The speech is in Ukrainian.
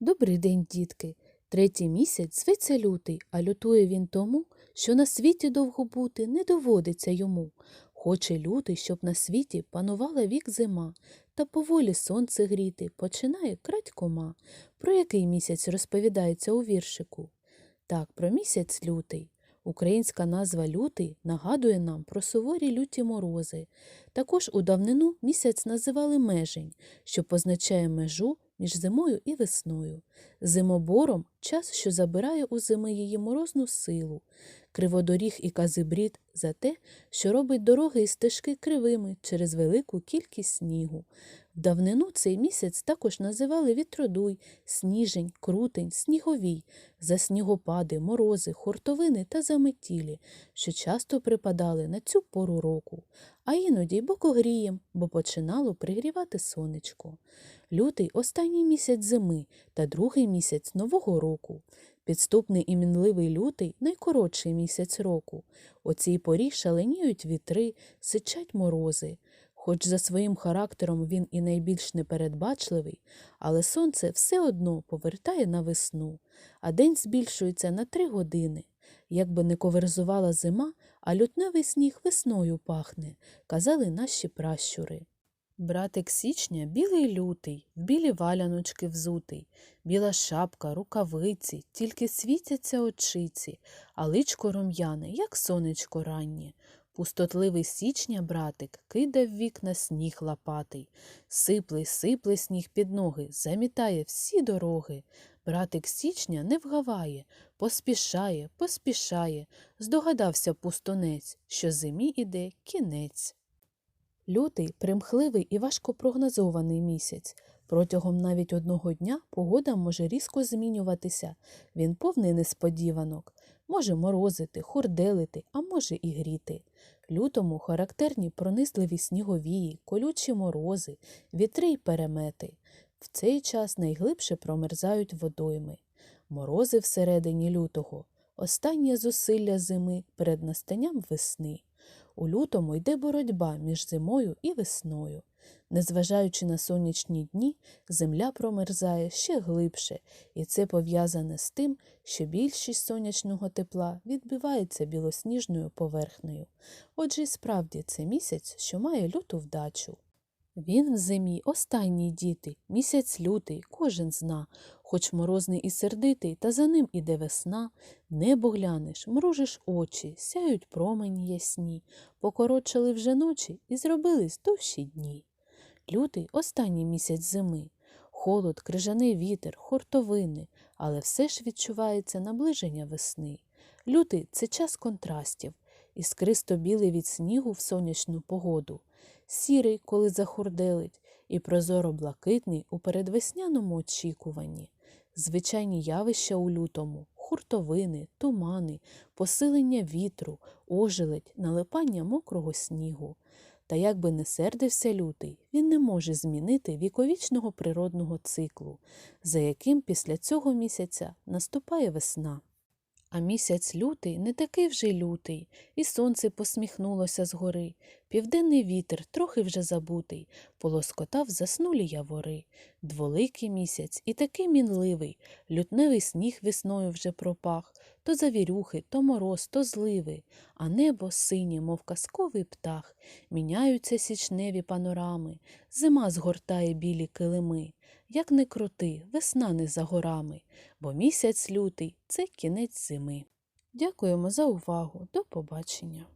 Добрий день, дітки. Третій місяць зветься лютий, а лютує він тому, що на світі довго бути не доводиться йому. Хоче лютий, щоб на світі панувала вік зима, та поволі сонце гріти починає крадькома. Про який місяць розповідається у віршику? Так, про місяць лютий. Українська назва лютий нагадує нам про суворі люті морози. Також у давнину місяць називали межень, що позначає межу між зимою і весною. Зимобором час, що забирає у зими її морозну силу. Криводоріг і казибрід за те, що робить дороги і стежки кривими через велику кількість снігу. Давнину цей місяць також називали вітродуй, сніжень, крутень, сніговій, за снігопади, морози, хуртовини та заметілі, що часто припадали на цю пору року, а іноді й бокогрієм, бо починало пригрівати сонечко. Лютий останній місяць зими та другий місяць нового року. Підступний і мінливий лютий найкоротший місяць року. У цій порі шаленіють вітри, сичать морози. Хоч за своїм характером він і найбільш непередбачливий, але сонце все одно повертає на весну, а день збільшується на три години. Якби не коверзувала зима, а лютневий сніг весною пахне, казали наші пращури. Братик січня білий лютий, в білі валяночки взутий, біла шапка, рукавиці, тільки світяться очиці, а личко рум'яне, як сонечко раннє. Пустотливий січня братик кидав вікна сніг лопатий, сипле, сипле сніг під ноги, замітає всі дороги. Братик січня не вгаває, поспішає, поспішає, здогадався пустунець, що зимі іде кінець. Лютий примхливий і важкопрогнозований місяць. Протягом навіть одного дня погода може різко змінюватися. Він повний несподіванок. Може морозити, хурделити, а може і гріти. Лютому характерні пронизливі сніговії, колючі морози, вітри й перемети. В цей час найглибше промерзають водойми. Морози всередині лютого останнє зусилля зими перед настанням весни. У лютому йде боротьба між зимою і весною. Незважаючи на сонячні дні, земля промерзає ще глибше, і це пов'язане з тим, що більшість сонячного тепла відбивається білосніжною поверхнею. Отже, справді це місяць, що має люту вдачу. Він в зимі останній діти, місяць лютий, кожен зна, хоч морозний і сердитий, та за ним іде весна, небо глянеш, мружиш очі, сяють промені ясні, покоротшали вже ночі і зробились довші дні. Лютий останній місяць зими, холод, крижаний вітер, хуртовини, але все ж відчувається наближення весни. Лютий це час контрастів, іскристо білий від снігу в сонячну погоду, сірий, коли захурделить, і прозоро блакитний у передвесняному очікуванні. Звичайні явища у лютому хуртовини, тумани, посилення вітру, ожеледь, налипання мокрого снігу. Та як би не сердився лютий, він не може змінити віковічного природного циклу, за яким після цього місяця наступає весна. А місяць лютий не такий вже лютий, і сонце посміхнулося згори. Південний вітер, трохи вже забутий, полоскотав заснулі явори. Дволикий місяць і такий мінливий, лютневий сніг весною вже пропах, то завірюхи, то мороз, то зливи, а небо синє, мов казковий птах, міняються січневі панорами, зима згортає білі килими. Як не крути, весна не за горами, бо місяць лютий це кінець зими. Дякуємо за увагу. До побачення.